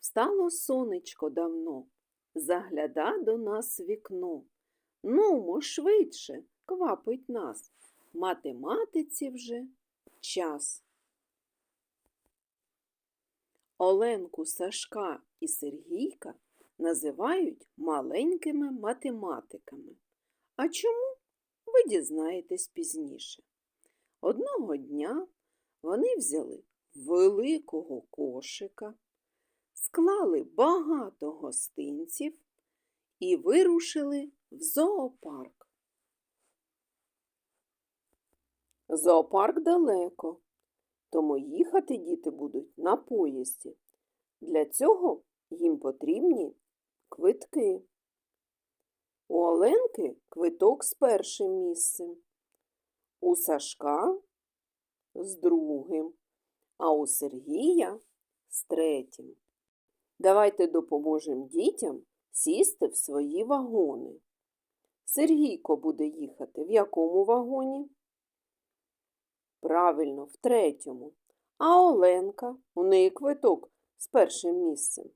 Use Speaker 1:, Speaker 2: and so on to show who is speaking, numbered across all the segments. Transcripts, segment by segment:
Speaker 1: Встало сонечко давно, загляда до нас вікно. Нумо швидше, квапить нас, математиці вже час. Оленку, Сашка і Сергійка називають маленькими математиками. А чому? Ви дізнаєтесь пізніше. Одного дня вони взяли великого кошика, склали багато гостинців і вирушили в зоопарк. Зоопарк далеко, тому їхати діти будуть на поїзді. Для цього їм потрібні квитки. У Оленки квиток з першим місцем, у Сашка з другим, а у Сергія з третім. Давайте допоможемо дітям сісти в свої вагони. Сергійко буде їхати в якому вагоні? Правильно, в третьому. А Оленка, у неї квиток з першим місцем.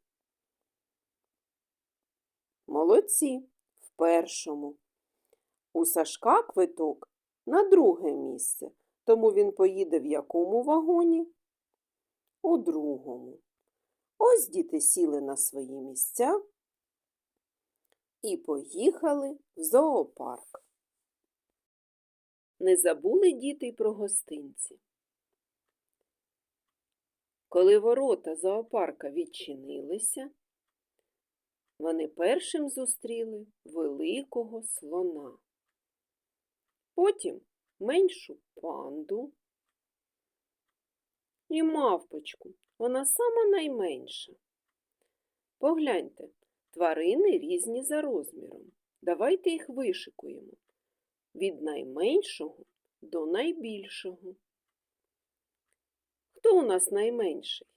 Speaker 1: Молодці, в першому. У Сашка квиток на друге місце, тому він поїде в якому вагоні? У другому. Ось діти сіли на свої місця і поїхали в зоопарк. Не забули діти й про гостинці. Коли ворота зоопарка відчинилися, вони першим зустріли великого слона, потім меншу панду і мавпочку. Вона сама найменша. Погляньте, тварини різні за розміром. Давайте їх вишикуємо від найменшого до найбільшого. Хто у нас найменший?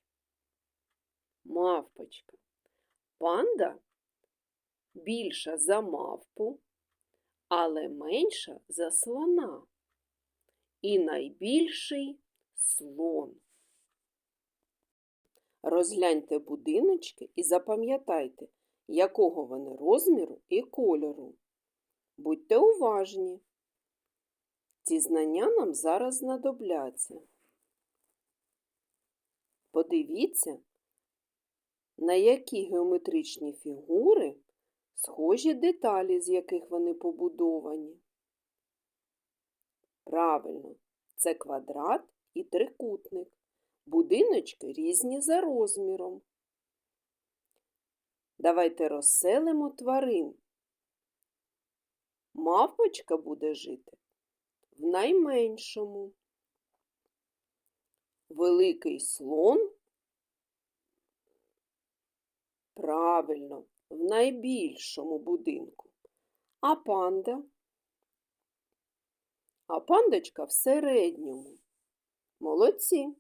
Speaker 1: Мавпочка. Панда більша за мавпу, але менша за слона. І найбільший слон. Розгляньте будиночки і запам'ятайте, якого вони розміру і кольору. Будьте уважні. Ці знання нам зараз знадобляться. Подивіться, на які геометричні фігури схожі деталі, з яких вони побудовані. Правильно, це квадрат і трикутник. Будиночки різні за розміром. Давайте розселимо тварин. Мавпочка буде жити в найменшому. Великий слон. Правильно, в найбільшому будинку. А панда? А пандочка в середньому. Молодці.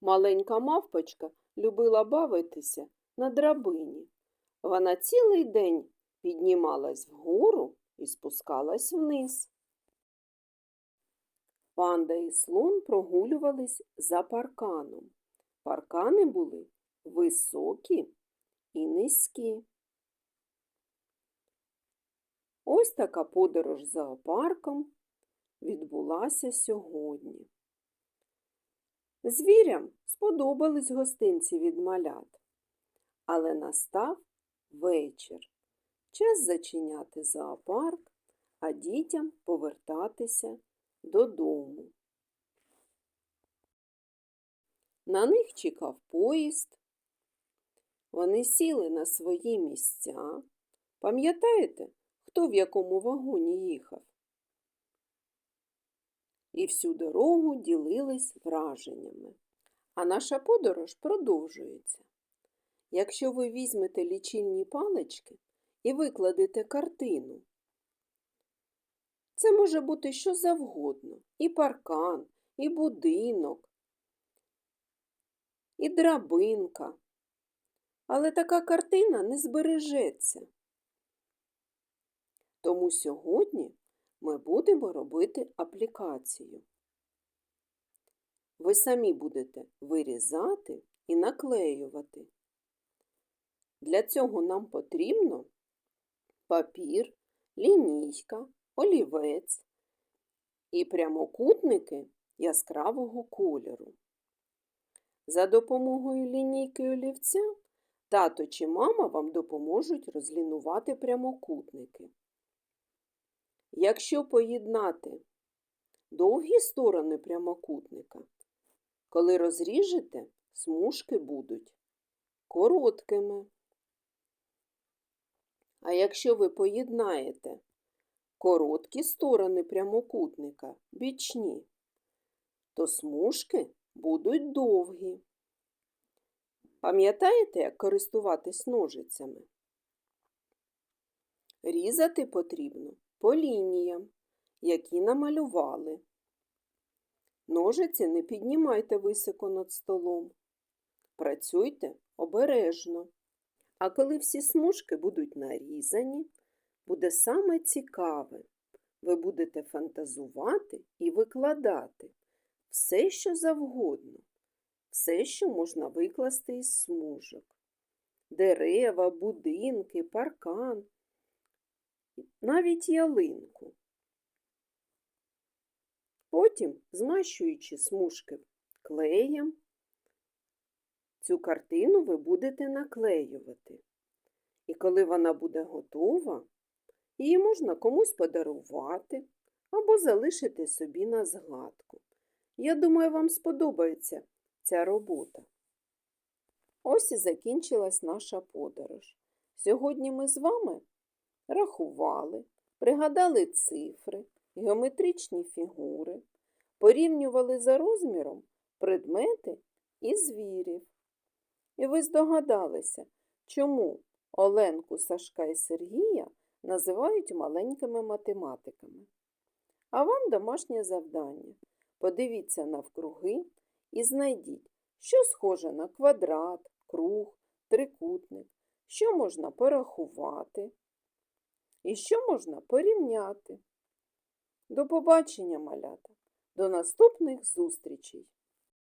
Speaker 1: Маленька мавпочка любила бавитися на драбині. Вона цілий день піднімалась вгору і спускалась вниз. Панда і слон прогулювались за парканом. Паркани були високі і низькі. Ось така подорож зоопарком відбулася сьогодні. Звірям сподобались гостинці від малят, але настав вечір. Час зачиняти зоопарк, а дітям повертатися додому. На них чекав поїзд. Вони сіли на свої місця. Пам'ятаєте, хто в якому вагоні їхав? І всю дорогу ділились враженнями. А наша подорож продовжується. Якщо ви візьмете лічильні палички і викладете картину, це може бути що завгодно, і паркан, і будинок, і драбинка. Але така картина не збережеться. Тому сьогодні ми будемо робити аплікацію. ви самі будете вирізати і наклеювати. Для цього нам потрібно папір, лінійка, олівець і прямокутники яскравого кольору. За допомогою лінійки олівця тато чи мама вам допоможуть розлінувати прямокутники. Якщо поєднати довгі сторони прямокутника, коли розріжете, смужки будуть короткими. А якщо ви поєднаєте короткі сторони прямокутника, бічні, то смужки будуть довгі. Пам'ятаєте, як користуватись ножицями? Різати потрібно по лініям, які намалювали. Ножиці не піднімайте високо над столом. Працюйте обережно. А коли всі смужки будуть нарізані, буде саме цікаве. Ви будете фантазувати і викладати все, що завгодно, все, що можна викласти із смужок. Дерева, будинки, паркан, навіть ялинку. Потім, змащуючи смужки клеєм, цю картину ви будете наклеювати. І коли вона буде готова, її можна комусь подарувати або залишити собі на згадку. Я думаю, вам сподобається ця робота. Ось і закінчилась наша подорож. Сьогодні ми з вами рахували, пригадали цифри, геометричні фігури, порівнювали за розміром предмети і звірів. І ви здогадалися, чому Оленку, Сашка і Сергія називають маленькими математиками. А вам домашнє завдання. Подивіться навкруги і знайдіть, що схоже на квадрат, круг, трикутник, що можна порахувати і що можна порівняти. До побачення, малята, до наступних зустрічей!